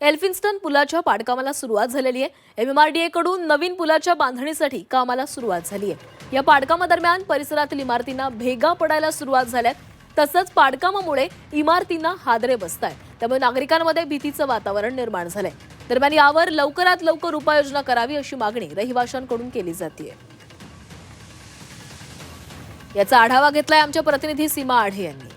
Elphinstone पुलाच्या पाडकामाला सुरुवात झालेली आहे. एमएमआरडीए कडून नवीन पुलाच्या बांधणीसाठी कामाला सुरुवात झाली आहे. या पाडकामादरम्यान परिसरातील इमारतींना भेगा पडायला सुरुवात झाल्यात तसंच पाडकामामुळे इमारतींना हादरे बसत आहेत त्यामुळे नागरिकांमध्ये भीतीचं वातावरण निर्माण झालंय. दरम्यान यावर लवकरात लवकर उपाययोजना करावी अशी मागणी रहिवाशांकडून केली जाते याचा आढावा घेतलाय आमच्या प्रतिनिधी सीमा आढे यांनी.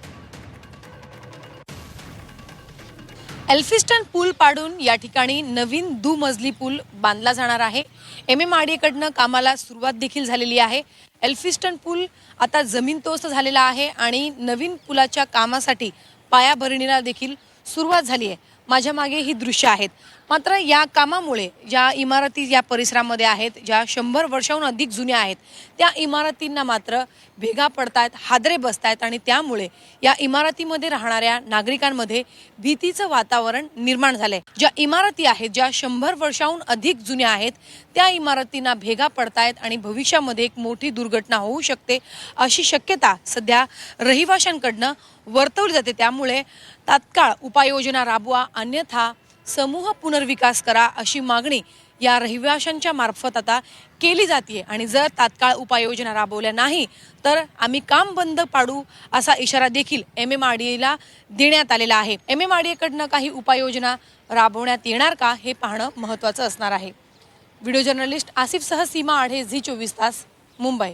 एल्फिस्टन पूल पाडून या ठिकाणी नवीन दुमजली पूल बांधला जाणार आहे. एम एम आर कडनं कामाला सुरुवात देखील झालेली आहे. एल्फिस्टन पूल आता जमीनतोस्त झालेला आहे आणि नवीन पुलाच्या कामासाठी पायाभरणीला देखील सुरुवात झाली आहे. माझ्या मागे ही दृश्य आहेत. मात्र या कामामुळे ज्या इमारती या परिसरामध्ये आहेत ज्या शंभर वर्षाहून अधिक जुन्या आहेत त्या इमारतींना मात्र भेगा पडतायत हादरे बसतायत आणि त्यामुळे या इमारतीमध्ये राहणाऱ्या नागरिकांमध्ये भीतीचं वातावरण निर्माण झालंय. ज्या इमारती आहेत ज्या शंभर वर्षाहून अधिक जुन्या आहेत त्या इमारतींना भेगा पडतायत आणि भविष्यामध्ये एक मोठी दुर्घटना होऊ शकते अशी शक्यता सध्या रहिवाशांकडनं वर्तवली जाते. त्यामुळे तात्काळ उपाययोजना राबवा अन्यथा समूह पुनर्विकास करा अशी मागणी या रहिवाशांच्या मार्फत आता केली जाते आणि जर तात्काळ उपाययोजना राबवल्या नाही तर आम्ही काम बंद पाडू असा इशारा देखील एम एम आर डी एला देण्यात आलेला आहे. एम एम आर डी एकडनं काही उपाययोजना राबवण्यात येणार का हे पाहणं महत्त्वाचं असणार आहे. व्हिडिओ जर्नलिस्ट आसिफसह सीमा आढे झी चोवीस तास मुंबई.